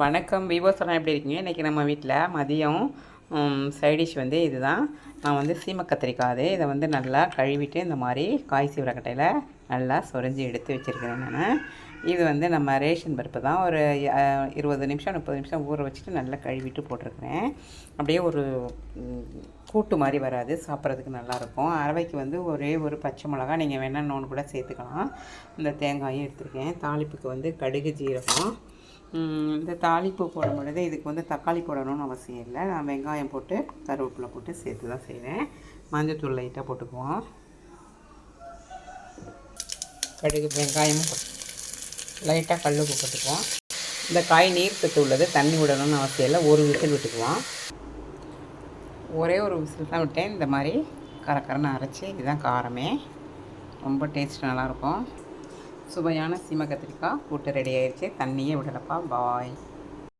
வணக்கம் விவோஸ் எப்படி இருக்கீங்க? இன்றைக்கி நம்ம வீட்டில் மதியம் சைடிஷ் வந்து இதுதான். நான் வந்து சீம கத்திரிக்காய் அது. இதை வந்து நல்லா கழுவிட்டு இந்த மாதிரி காய் சீவரக்கட்டையில் நல்லா சொரிஞ்சு எடுத்து வச்சுருக்கிறேன் நான். இது வந்து நம்ம ரேஷன் பருப்பு தான். ஒரு இருபது நிமிஷம் முப்பது நிமிஷம் ஊற வச்சுட்டு நல்லா கழுவிட்டு போட்டிருக்கிறேன். அப்படியே ஒரு கூட்டு மாதிரி வராது. சாப்பிட்றதுக்கு நல்லாயிருக்கும் அரவைக்கு வந்து ஒரே ஒரு பச்சை மிளகா. நீங்கள் வேணால் நோன்னு கூட சேர்த்துக்கலாம். இந்த தேங்காயும் எடுத்துருக்கேன். தாளிப்புக்கு வந்து கடுகு ஜீரகம். இந்த தாளிப்பு போடும் பொழுது இதுக்கு வந்து தக்காளி போடணும்னு அவசியம் இல்லை. நான் வெங்காயம் போட்டு கருவேப்பிலை போட்டு சேர்த்து தான் செய்கிறேன் மஞ்சத்தூள் லைட்டாக போட்டுக்குவோம். கடுகு வெங்காயமும் லைட்டாக கல் உப்பு போட்டுக்குவோம். இந்த காய் நீர் சத்து உள்ளது தண்ணி விடணும்னு அவசியம் இல்லை. ஒரு விசில் விட்டுக்குவோம். ஒரே ஒரு விசில் தான் விட்டேன். இந்த மாதிரி கரக்கரன்னு அரைச்சி இதுதான் காரமே. ரொம்ப டேஸ்ட் நல்லாயிருக்கும் சுவையான சீம கத்திரிக்காய் கூட்டு ரெடி ஆயிடுச்சு தண்ணியே விடலப்பா. பாய்